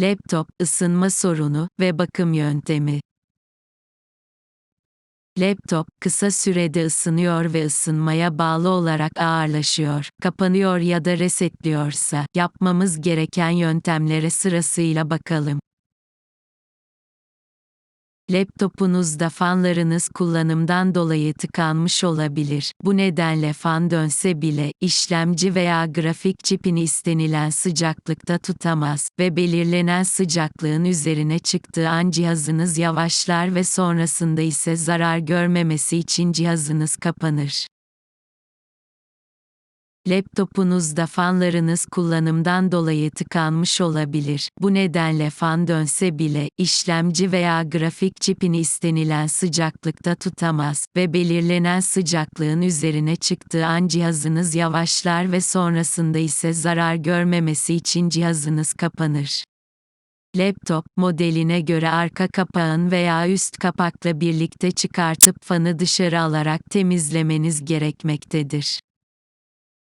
Laptop, ısınma sorunu ve bakım yöntemi. Laptop, kısa sürede ısınıyor ve ısınmaya bağlı olarak ağırlaşıyor, kapanıyor ya da resetliyorsa, yapmamız gereken yöntemlere sırasıyla bakalım. Laptopunuzda fanlarınız kullanımdan dolayı tıkanmış olabilir. Bu nedenle fan dönse bile, işlemci veya grafik çipini istenilen sıcaklıkta tutamaz ve belirlenen sıcaklığın üzerine çıktığı an cihazınız yavaşlar ve sonrasında ise zarar görmemesi için cihazınız kapanır. Laptopunuzda fanlarınız kullanımdan dolayı tıkanmış olabilir. Bu nedenle fan dönse bile, işlemci veya grafik çipini istenilen sıcaklıkta tutamaz ve belirlenen sıcaklığın üzerine çıktığı an cihazınız yavaşlar ve sonrasında ise zarar görmemesi için cihazınız kapanır. Laptop modeline göre arka kapağın veya üst kapakla birlikte çıkartıp fanı dışarı alarak temizlemeniz gerekmektedir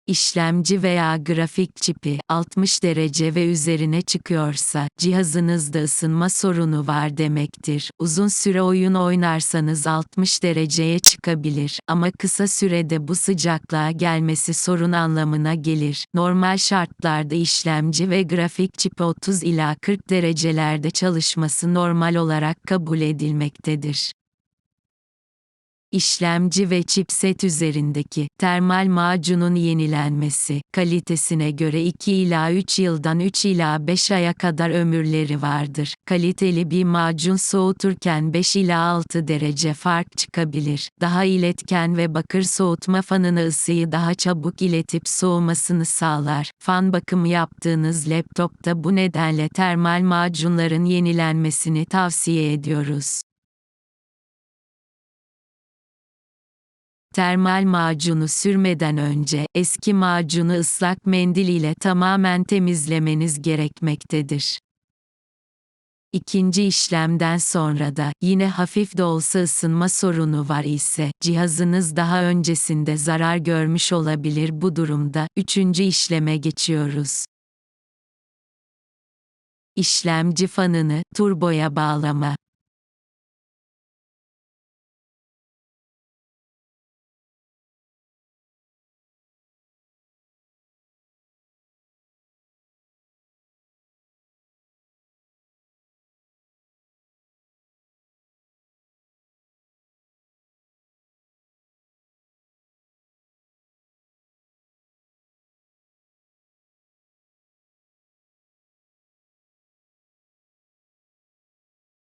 işlemci veya grafik çipi 60 derece ve üzerine çıkıyorsa cihazınızda ısınma sorunu var demektir. Uzun süre oyun oynarsanız 60 dereceye çıkabilir ama kısa sürede bu sıcaklığa gelmesi sorun anlamına gelir. Normal şartlarda işlemci ve grafik çipi 30 ila 40 derecelerde çalışması normal olarak kabul edilmektedir işlemci ve chipset üzerindeki termal macunun yenilenmesi, kalitesine göre 2 ila 3 yıldan 3 ila 5 aya kadar ömürleri vardır. Kaliteli bir macun soğuturken 5 ila 6 derece fark çıkabilir. Daha iletken ve bakır soğutma fanını ısıyı daha çabuk iletip soğumasını sağlar. Fan bakımı yaptığınız laptopta bu nedenle termal macunların yenilenmesini tavsiye ediyoruz. Termal macunu sürmeden önce eski macunu ıslak mendil ile tamamen temizlemeniz gerekmektedir. İkinci işlemden sonra da yine hafif de olsa ısınma sorunu var ise cihazınız daha öncesinde zarar görmüş olabilir bu durumda üçüncü işleme geçiyoruz. İşlemci fanını turboya bağlama